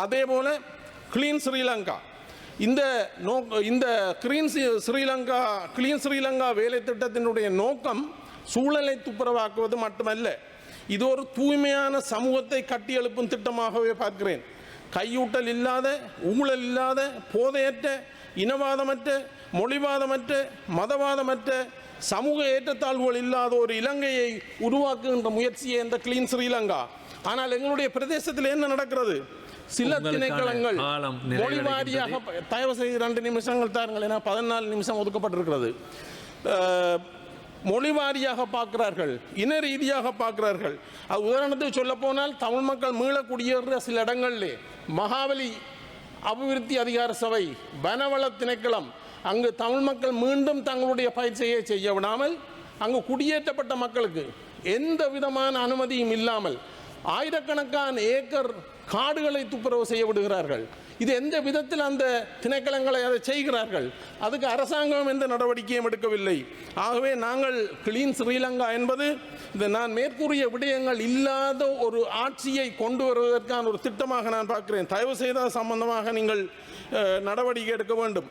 அதே போல் கிளீன் ஸ்ரீலங்கா. இந்த நோ இந்த கிளீன் ஸ்ரீலங்கா கிளீன் ஸ்ரீலங்கா வேலை திட்டத்தினுடைய நோக்கம் சூழலை துப்புரவாக்குவது மட்டுமல்ல. இது ஒரு தூய்மையான சமூகத்தை கட்டியெழுப்பும் திட்டமாகவே பார்க்கிறேன். கையூட்டல் இல்லாத ஊழல் இல்லாத போதையற்ற இனவாதமற்ற மொழிவாதமற்ற மதவாதமற்ற சமூக ஏற்றத்தாழ்வுகள் இல்லாத ஒரு இலங்கையை உருவாக்குகின்ற முயற்சியை இந்த கிளீன் ஸ்ரீலங்கா. ஆனால் எங்களுடைய பிரதேசத்தில் என்ன நடக்கிறது? சில திணைக்களங்கள் மொழி. வாரியாக தயவு செய்து ரெண்டு நிமிஷங்கள் தாருங்கள் ஏன்னா பதினாலு நிமிஷம் ஒதுக்கப்பட்டிருக்கிறது மொழி வாரியாக பார்க்கிறார்கள் இன ரீதியாக பார்க்கிறார்கள் அது உதாரணத்துக்கு சொல்ல போனால் தமிழ் மக்கள் மீள சில இடங்களிலே மகாபலி அபிவிருத்தி அதிகார சபை வனவள திணைக்களம் அங்கு தமிழ் மக்கள் மீண்டும் தங்களுடைய பயிற்சியை செய்ய விடாமல் அங்கு குடியேற்றப்பட்ட மக்களுக்கு எந்த விதமான அனுமதியும் இல்லாமல் ஆயிரக்கணக்கான ஏக்கர் காடுகளை துப்புரவு செய்ய விடுகிறார்கள் இது எந்த விதத்தில் அந்த திணைக்களங்களை அதை செய்கிறார்கள்? அதுக்கு அரசாங்கம் எந்த நடவடிக்கையும் எடுக்கவில்லை. ஆகவே நாங்கள் கிளீன் ஸ்ரீலங்கா என்பது இந்த நான் மேற்கூறிய விடயங்கள் இல்லாத ஒரு ஆட்சியை கொண்டு வருவதற்கான ஒரு திட்டமாக நான் பார்க்கிறேன். தயவு செய்த சம்பந்தமாக நீங்கள் நடவடிக்கை எடுக்க வேண்டும்.